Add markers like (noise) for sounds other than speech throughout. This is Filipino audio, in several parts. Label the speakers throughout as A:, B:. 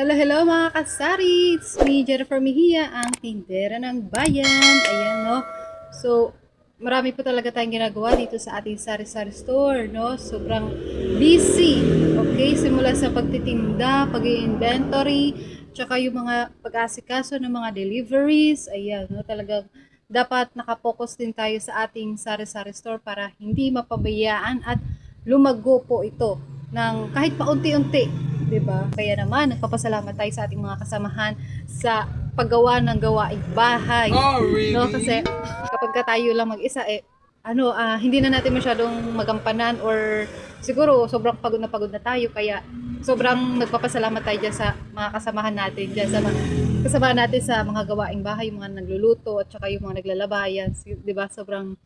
A: Hello, hello mga kasari! It's me, Jennifer Mejia, ang tindera ng bayan. Ayan, no? So, marami po talaga tayong ginagawa dito sa ating sari-sari store, no? Sobrang busy, okay? Simula sa pagtitinda, pag inventory tsaka yung mga pag-asikaso ng mga deliveries. Ayan, no? Talagang dapat nakapokus din tayo sa ating sari-sari store para hindi mapabayaan at lumago po ito ng kahit paunti-unti, 'di ba? Kaya naman nagpapasalamat tayo sa ating mga kasamahan sa paggawa ng gawaing bahay.
B: Oh, really?
A: No, kasi kapag ka tayo lang mag-isa eh ano, ah, hindi na natin masyadong magampanan or siguro sobrang pagod na pagod na tayo kaya sobrang nagpapasalamat tayo dyan sa mga kasamahan natin dyan sa mga kasamahan natin sa mga gawaing bahay, yung mga nagluluto at saka yung mga naglalabayan, 'di ba? Sobrang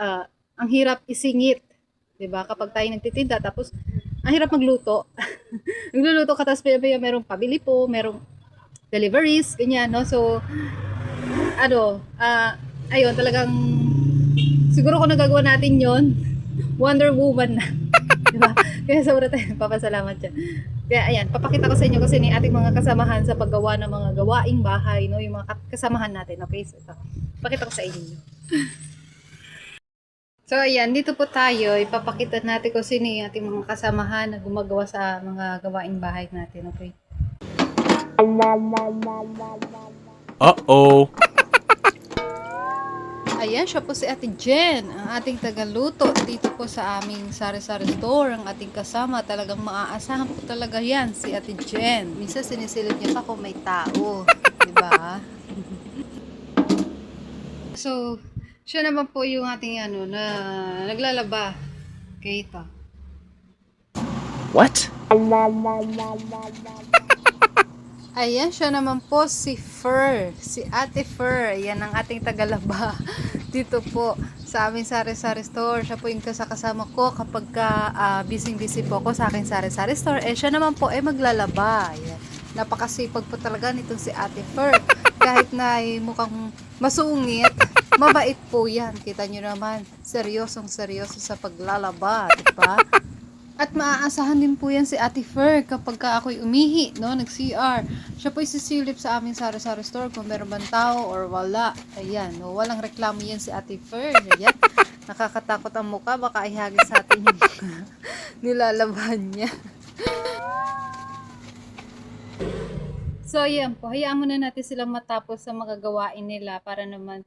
A: ah, ang hirap isingit, 'di ba? Kapag tayo nagtitinda tapos ang hirap magluto. (laughs) Nagluluto ka tapos merong pabili po, merong deliveries, ganyan, no? So, ano, ah, ayun, talagang, siguro kung nagagawa natin yon (laughs) Wonder Woman na. (laughs) diba? Kaya sobra tayo papasalamat dyan. Kaya ayan, papakita ko sa inyo kasi ni ating mga kasamahan sa paggawa ng mga gawaing bahay, no? Yung mga kasamahan natin, okay? So, ito, pakita ko sa inyo. So, ayan, dito po tayo. Ipapakita natin kung sino yung ating mga kasamahan na gumagawa sa mga gawaing bahay natin, okay?
B: Uh-oh.
A: Ayan, siya po si Ate Jen, ang ating tagaluto dito po sa aming sari-sari store, ang ating kasama. Talagang maaasahan po talaga yan, si Ate Jen. Minsan sinisilip niya pa kung may tao, (laughs) di ba? (laughs) so, siya naman po yung ating ano, na naglalaba. Okay, ito.
B: What? (laughs)
A: Ayan, siya naman po si Fer, si Ate Fer. Ayan ang ating tagalaba (laughs) dito po sa aming sari-sari store. Siya po yung kasakasama ko kapag ka, ah, busy-busy po ako sa aking sari-sari store. Eh, siya naman po ay maglalaba. Ayan. Napakasipag po talaga nitong si Ate Fer. (laughs) Kahit na ay mukhang masungit, mabait po yan. Kita nyo naman, seryosong seryoso sa paglalaba, di ba? At maaasahan din po yan si Ate Fer kapag ka ako'y umihi, no, nag-CR. Siya po isisilip sa aming sari-sari store kung meron bang tao or wala. Ayan, no, walang reklamo yan si Ate Fer. Ayan, nakakatakot ang mukha, baka ihagis sa atin yung mga (laughs) nilalaban niya. So, ayan po. Hayaan muna natin silang matapos sa mga gawain nila para naman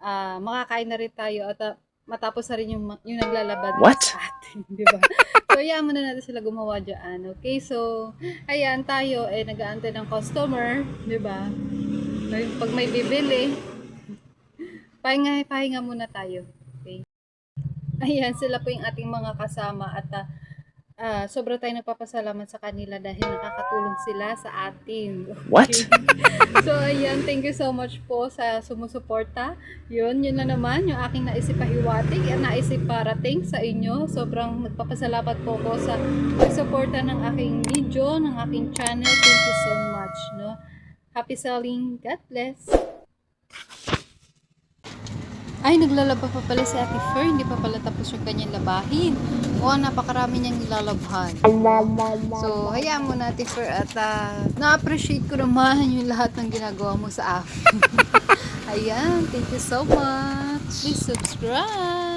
A: ah, makakain na rin tayo at ah, matapos na rin yung, yung naglalaba
B: What?
A: sa atin. (laughs) Di ba? so, hayaan muna natin sila gumawa dyan. Okay? So, ayan tayo eh nag-aantay ng customer. Di ba? Pag may bibili, pahinga, pahinga muna tayo. Okay? Ayan, sila po yung ating mga kasama at ah, ah, sobra tayo nagpapasalamat sa kanila dahil nakakatulong sila sa atin. (laughs)
B: What? (laughs)
A: So, ayan, thank you so much po sa sumusuporta. Yun, yun na naman, yung aking naisip pahiwatig, at naisip parating sa inyo. Sobrang nagpapasalamat po ko sa pagsuporta ng aking video, ng aking channel. Thank you so much, no? Happy selling. God bless. Ay, naglalaba pa pala si Ate Fer. Hindi pa pala tapos yung kanyang labahin. Oo, napakarami niyang nilalabhan. So, hayaan mo na, Ate Fer. At ah, na-appreciate ko naman (laughs) yung lahat ng ginagawa mo sa akin. (laughs) Ayan, thank you so much. Please subscribe.